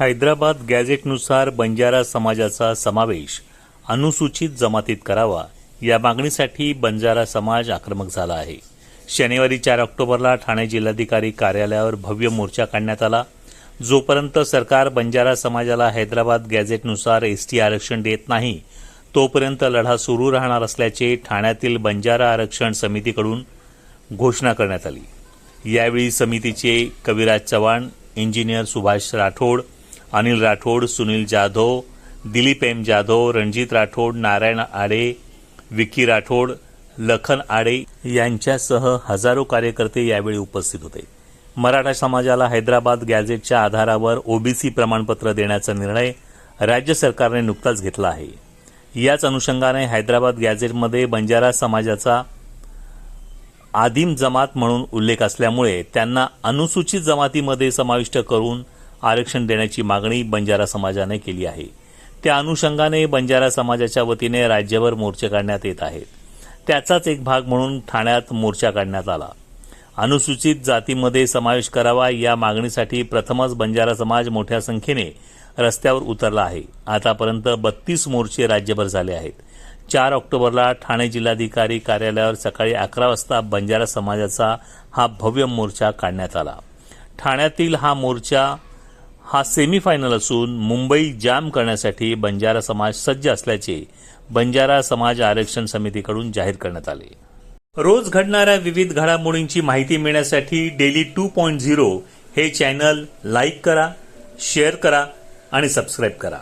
हैदराबाद गॅझेटनुसार बंजारा समाजाचा समावेश अनुसूचित जमातीत करावा या मागणीसाठी बंजारा समाज आक्रमक झाला आहे. शनिवारी चार ऑक्टोबरला ठाणे जिल्हाधिकारी कार्यालयावर भव्य मोर्चा काढण्यात आला. जोपर्यंत सरकार बंजारा समाजाला हैदराबाद गॅझेटनुसार एसटी आरक्षण देत नाही तोपर्यंत लढा सुरू राहणार असल्याचे ठाण्यातील बंजारा आरक्षण समितीकडून घोषणा करण्यात आली. यावेळी समितीचे कविराज चव्हाण इंजिनियर सुभाष राठोड अनिल राठोड सुनील जाधव दिलीप एम जाधव रणजित राठोड नारायण आडे विकी राठोड लखन आडे यांच्यासह हजारो कार्यकर्ते यावेळी उपस्थित होते. मराठा समाजाला हैदराबाद गॅझेटच्या आधारावर ओबीसी प्रमाणपत्र देण्याचा निर्णय राज्य सरकारने नुकताच घेतला आहे. याच अनुषंगाने हैदराबाद गॅझेटमध्ये बंजारा समाजाचा आदिम जमात म्हणून उल्लेख असल्यामुळे त्यांना अनुसूचित जमातीमध्ये समाविष्ट करून आरक्षण देण्याची मागणी बंजारा समाजाने केली आहे. त्या अनुषंगाने बंजारा समाजाच्या वतीने राज्यभर मोर्चे काढण्यात येत आहेत. त्याचाच एक भाग म्हणून ठाण्यात मोर्चा काढण्यात आला. अनुसूचित जातीमध्ये समावेश करावा या मागणीसाठी प्रथमच बंजारा समाज मोठ्या संख्येने रस्त्यावर उतरला आहे. आतापर्यंत बत्तीस मोर्चे राज्यभर झाले आहेत. चार ऑक्टोबरला ठाणे जिल्हाधिकारी कार्यालयावर सकाळी अकरा वाजता बंजारा समाजाचा हा भव्य मोर्चा काढण्यात आला. ठाण्यातील हा मोर्चा हा सेमीफायनल असून मुंबई जाम करण्यासाठी बंजारा समाज सज्ज असल्याचे बंजारा समाज आरक्षण समितीकडून जाहीर करण्यात आले. रोज घडणाऱ्या विविध घडामोडींची माहिती मिळण्यासाठी डेली टू पॉईंट झिरो हे चॅनल लाईक करा शेअर करा आणि सबस्क्राईब करा.